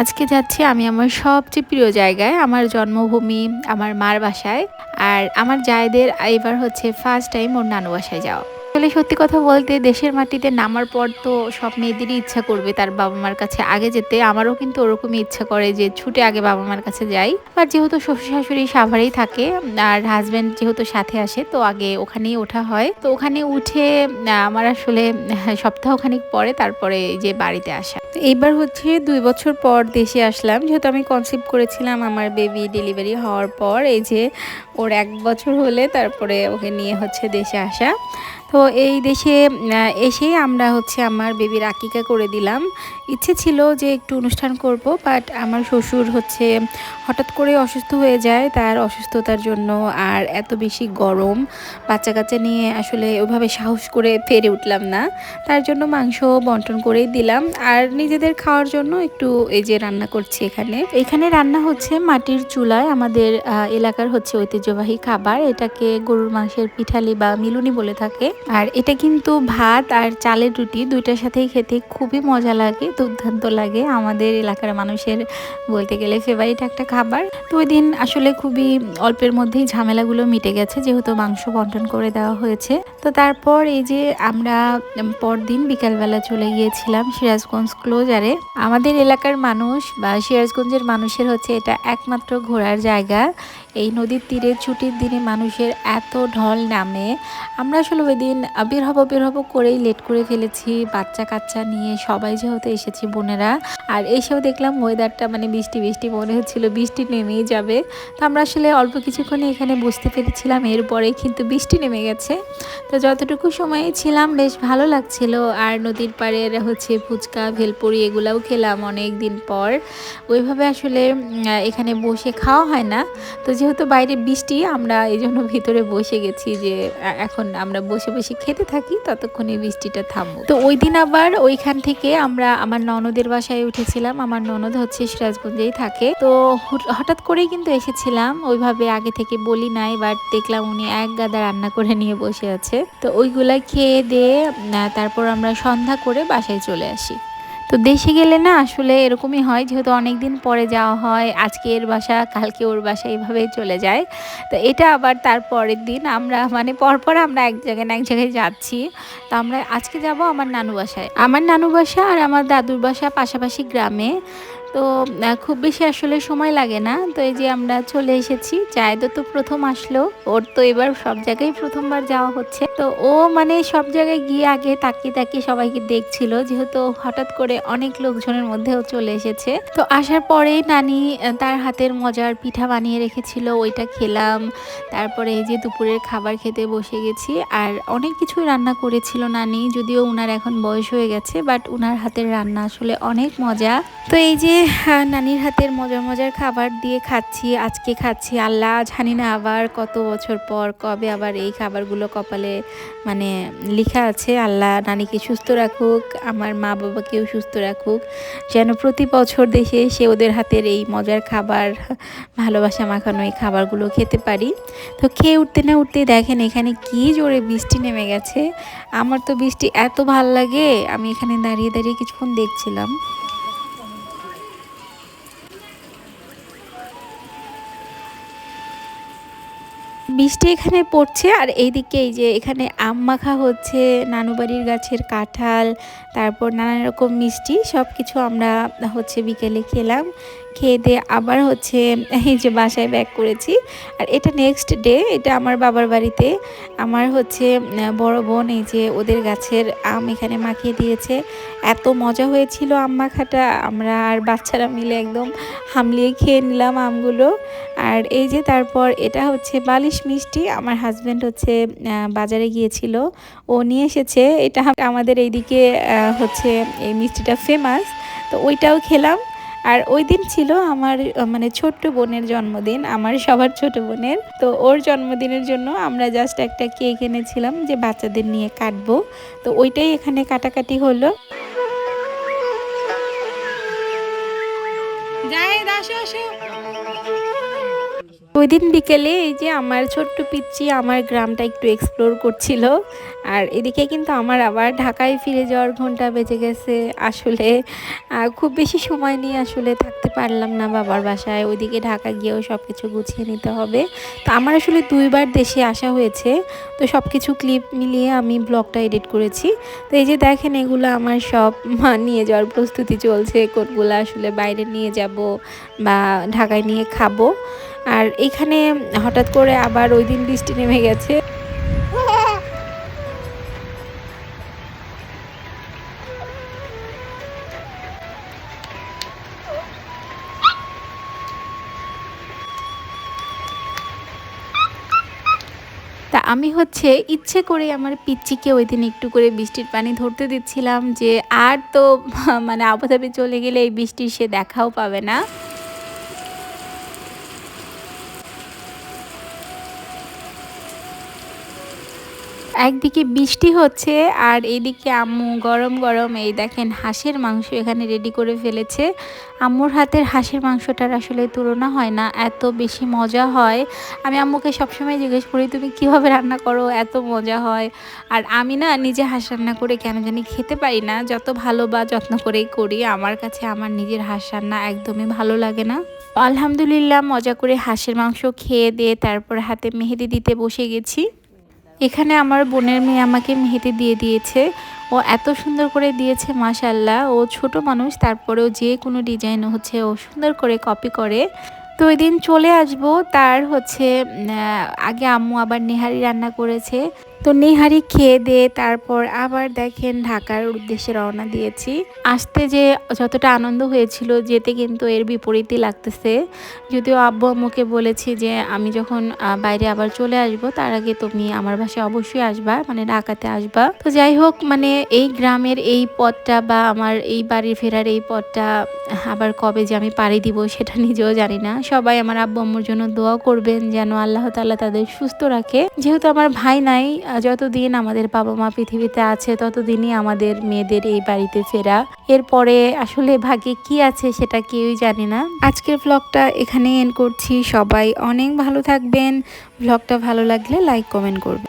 আজকে যাচ্ছি আমি আমার সবচেয়ে প্রিয় জায়গায়, আমার জন্মভূমি, আমার মার বাসায়। আর আমার জায়দের এবার হচ্ছে ফার্স্ট টাইম ওর নানু বাসায় যাওয়া। আসলে সত্যি কথা বলতে দেশের মাটিতে নামার পর তো সব মেয়েদেরই ইচ্ছা করবে তার বাবা মার কাছে। আগে যেতে আমারও কিন্তু ওরকমই ইচ্ছা করে যে ছুটে আগে বাবা মার কাছে যাই। আর যেহেতু শ্বশুর শাশুড়ি সাভারেই থাকে আর হাজব্যান্ড যেহেতু সাথে আসে তো আগে ওখানেই ওঠা হয়। তো ওখানে উঠে আমার আসলে সপ্তাহখানিক পরে তারপরে যে বাড়িতে আসা। এইবার হচ্ছে দুই বছর পর দেশে আসলাম। যেহেতু আমি কনসেপ্ট করেছিলাম আমার বেবি ডেলিভারি হওয়ার পর, এই যে ওর এক বছর হলে তারপরে ওকে নিয়ে হচ্ছে দেশে আসা। তো এই দেশে এসেই আমরা হচ্ছে আমার বেবির আকিকা করে দিলাম। ইচ্ছে ছিল যে একটু অনুষ্ঠান করব বাট আমার শ্বশুর হচ্ছে হঠাৎ করে অসুস্থ হয়ে যায় তার অসুস্থতার জন্য, আর এত বেশি গরম। বাচ্চা কাচ্চা নিয়ে আসলে ওভাবে সাহস করে ফেরে উঠলাম না। তার জন্য মাংস বন্টন করেই দিলাম। আর নিজেদের খাওয়ার জন্য একটু এই যে রান্না করছি এখানে। এখানে রান্না হচ্ছে মাটির চুলায় আমাদের এলাকার হচ্ছে ঐতিহ্যবাহী খাবার, এটাকে গরুর মাংসের পিঠালি বা মিলুনি বলে থাকে। আর এটা কিন্তু ভাত আর চালের রুটি দুইটার সাথেই খেতে খুবই মজা লাগে, দুর্দান্ত লাগে। আমাদের এলাকার মানুষের বলতে গেলে ফেভারিট একটা খাবার। তো ওই দিন আসলে খুবই অল্পের মধ্যেই ঝামেলাগুলো মিটে গেছে, যেহেতু মাংস বন্টন করে দেওয়া হয়েছে। তো তারপর এই যে আমরা পরদিন বিকালবেলা চলে গিয়েছিলাম সিরাজগঞ্জ ক্লোজারে আমাদের এলাকার মানুষ বা সিরাজগঞ্জের মানুষের হচ্ছে এটা একমাত্র ঘোরার জায়গা। এই নদীর তীরে ছুটির দিনে মানুষের এত ঢল নামে, আমরা আসলে ওই দিন বের হব বের হব করেই লেট করে ফেলেছি। বাচ্চা কাচ্চা নিয়ে সবাই যেহেতু এসেছি বোনেরা, আর এসেও দেখলাম ওয়েদারটা মানে বৃষ্টি বৃষ্টি, মনে হচ্ছিল বৃষ্টি নেমেই যাবে। তো আমরা আসলে অল্প কিছুক্ষণে এখানে বসতে পেরেছিলাম এরপরে কিন্তু বৃষ্টি নেমে গেছে। তো যতটুকু সময়ে ছিলাম, বেশ ভালো লাগছিল। আর নদীর পাড়ের হচ্ছে ফুচকা, ভেলপুরি এগুলাও খেলাম অনেক দিন পর। ওইভাবে আসলে এখানে বসে খাওয়া হয় না। তো যেহেতু বাইরে বৃষ্টি, আমরা এই জন্য ভিতরে বসে গেছি যে এখন আমরা বসে বসে খেতে থাকি, ততক্ষণে বৃষ্টিটা থামবো তো ওই দিন আবার ওইখান থেকে আমরা, আমার ননদের বাসায় উঠেছিলাম। আমার ননদ হচ্ছে সিরাজগঞ্জেই থাকে। তো হঠাৎ করেই কিন্তু এসেছিলাম। ওইভাবে আগে থেকে বলি নাই বাট দেখলাম উনি এক গাদা রান্না করে নিয়ে বসে আছে। তো ওইগুলা খেয়ে দিয়ে তারপর আমরা সন্ধ্যা করে বাসায় চলে আসি। তো দেশে গেলে না আসলে এরকমই হয়, যেহেতু অনেক দিন পরে যাওয়া হয়, আজকে এর বাসা, কালকে ওর বাসা এইভাবেই চলে যায়। তো এটা আবার তার পরের দিন, আমরা মানে পরপর আমরা এক জায়গায় না এক জায়গায় যাচ্ছি। তো আমরা আজকে যাব আমার নানু বাসায়। আমার নানু বাসা আর আমার দাদুর বাসা পাশাপাশি গ্রামে। তো খুব বেশি আসলে সময় লাগে না। তো এই যে আমরা চলে এসেছি জায়দ তো প্রথম আসলো, ওর তো এবার সব জায়গায় প্রথমবার যাওয়া হচ্ছে। তো ও মানে সব জায়গায় গিয়ে আগে তাকিয়ে তাকিয়ে সবাইকে দেখছিল, যেহেতু হঠাৎ করে অনেক লোকজনের মধ্যেও চলে এসেছে। তো আসার পরেই নানি তার হাতের মজার পিঠা বানিয়ে রেখেছিল, ওইটা খেলাম। তারপরে এই যে দুপুরের খাবার খেতে বসে গেছি, আর অনেক কিছুই রান্না করেছিল নানি, যদিও উনার এখন বয়স হয়ে গেছে, বাট উনার হাতের রান্না আসলে অনেক মজা। তো এই যে নানির হাতের মজার মজার খাবার দিয়ে খাচ্ছি, আজকে খাচ্ছি। আল্লাহ জানি না আবার কত বছর পর কবে আবার এই খাবারগুলো কপালে মানে লেখা আছে। আল্লাহ নানিকে সুস্থ রাখুক, আমার মা বাবাকেও সুস্থ রাখুক। যেন প্রতি বছর দেশে সে ওদের হাতের এই মজার খাবার, ভালোবাসা মাখানো এই খাবারগুলো খেতে পারি। তো খেয়ে উঠতে না উঠতে দেখেন এখানে কি জোরে বৃষ্টি নেমে গেছে। আমার তো বৃষ্টি এত ভালো লাগে, আমি এখানে দাঁড়িয়ে দাঁড়িয়ে কিছুক্ষণ দেখছিলাম। বৃষ্টি এখানে পড়ছে আর এইদিকে এই যে এখানে আম মাখা হচ্ছে, নানুবাড়ির গাছের কাঁঠাল, তারপর নানা রকম মিষ্টি সব কিছু আমরা হচ্ছে বিকেলে খেলাম। খেয়ে দিয়ে আবার হচ্ছে এই যে বাসায় ব্যাক করেছি। আর এটা নেক্সট ডে এটা আমার বাবার বাড়িতে। আমার হচ্ছে বড় বোন এই যে ওদের গাছের আম এখানে মাখিয়ে দিয়েছে। এত মজা হয়েছিল আম মাখাটা। আমরা আর বাচ্চারা মিলে একদম হামলিয়ে খেয়ে নিলাম আমগুলো। আর এই যে তারপর এটা হচ্ছে বালিশ মিষ্টি, আমার হাজব্যান্ড হচ্ছে বাজারে গিয়েছিল। ও নিয়ে এসেছে, এটা আমাদের এইদিকে হচ্ছে এই মিষ্টিটা ফেমাস তো ওইটাও খেলাম। আর ওই দিন ছিল আমার মানে ছোট্ট বোনের জন্মদিন, আমার সবার ছোট বোনের। তো ওর জন্মদিনের জন্য আমরা জাস্ট একটা কেক এনেছিলাম যে বাচ্চাদের নিয়ে কাটবো। তো ওইটাই এখানে কাটাকাটি হলো। ওই দিন বিকেলে এই যে আমার ছোট্ট পিচ্চি আমার গ্রামটা একটু এক্সপ্লোর করছিল। আর এদিকে কিন্তু আমার আবার ঢাকায় ফিরে যাওয়ার ঘণ্টা বেজে গেছে। আসলে খুব বেশি সময় নিয়ে আসলে থাকতে পারলাম না বাবার বাসায়। ওইদিকে ঢাকা গিয়েও সব কিছু গুছিয়ে নিতে হবে। তো আমার আসলে দুইবার দেশে আসা হয়েছে। তো সব কিছু ক্লিপ মিলিয়ে আমি ব্লগটা এডিট করেছি। তো এই যে দেখেন, এগুলো আমার সব নিয়ে যাওয়ার প্রস্তুতি চলছে। কোনগুলো আসলে বাইরে নিয়ে যাব বা ঢাকায় নিয়ে খাব। আর এখানে হঠাৎ করে আবার ওই দিন বৃষ্টি নেমে গেছে। তা আমি হচ্ছে ইচ্ছে করে আমার পিচ্চিকে ওই দিন একটু করে বৃষ্টির পানি ধরতে দিচ্ছিলাম যে আর তো মানে আবুধাবি চলে গেলে এই বৃষ্টির সে দেখাও পাবে না। একদিকে বৃষ্টি হচ্ছে আর এইদিকে আম্মু গরম গরম এই দেখেন হাঁসের মাংস এখানে রেডি করে ফেলেছে। আম্মুর হাতের হাঁসের মাংসটার আসলে তুলনা হয় না, এত বেশি মজা হয়। আমি আম্মুকে সবসময় জিজ্ঞেস করি, তুমি কীভাবে রান্না করো? এত মজা হয়। আর আমি না নিজে হাঁস রান্না করে কেন জানি খেতে পারি না, যত ভালো বা যত্ন করেই করি, আমার কাছে আমার নিজের হাঁস রান্না একদমই ভালো লাগে না। আলহামদুলিল্লাহ মজা করে হাঁসের মাংস খেয়ে দিয়ে তারপর হাতে মেহেদি দিতে বসে গেছি। এখানে আমার বোনের মেয়ে আমাকে মেহেদি দিয়ে দিয়েছে। ও এত সুন্দর করে দিয়েছে মাশাল্লাহ ও ছোট মানুষ, তারপরেও যে কোনো ডিজাইন হচ্ছে ও সুন্দর করে কপি করে। তো ওই দিন চলে আসব, তার হচ্ছে আগে আম্মু আবার নেহারি রান্না করেছে। তো নেহারি খেয়ে দিয়ে তারপর আবার দেখেন ঢাকার উদ্দেশ্যে রওনা দিয়েছি। আসতে যে যতটা আনন্দ হয়েছিল, যেতে কিন্তু এর বিপরীতই লাগতেছে। যদিও আব্বু আম্মুকে বলেছি যে, আমি যখন বাইরে আবার চলে আসব, তার আগে তুমি আমার বাসায় অবশ্যই আসবা মানে ঢাকাতে আসবা। তো যাই হোক মানে এই গ্রামের এই পথটা বা আমার এই বাড়ির ফেরার এই পথটা, আবার কবে যে আমি পাড়ি দিব সেটা নিজেও জানি না। সবাই আমার আব্বু আম্মুর জন্য দোয়া করবেন যেন আল্লাহ তাল্লাহ তাদের সুস্থ রাখে। যেহেতু আমার ভাই নাই যতদিন আমাদের বাবা মা পৃথিবীতে আছে, ততদিনই আমাদের মেয়েদের এই বাড়িতে ফেরা। এরপরে আসলে ভাগে কি আছে সেটা কেউই জানে না। আজকের ব্লগটা এখানে এন্ড করছি। সবাই অনেক ভালো থাকবেন। ব্লগটা ভালো লাগলে লাইক কমেন্ট করবেন।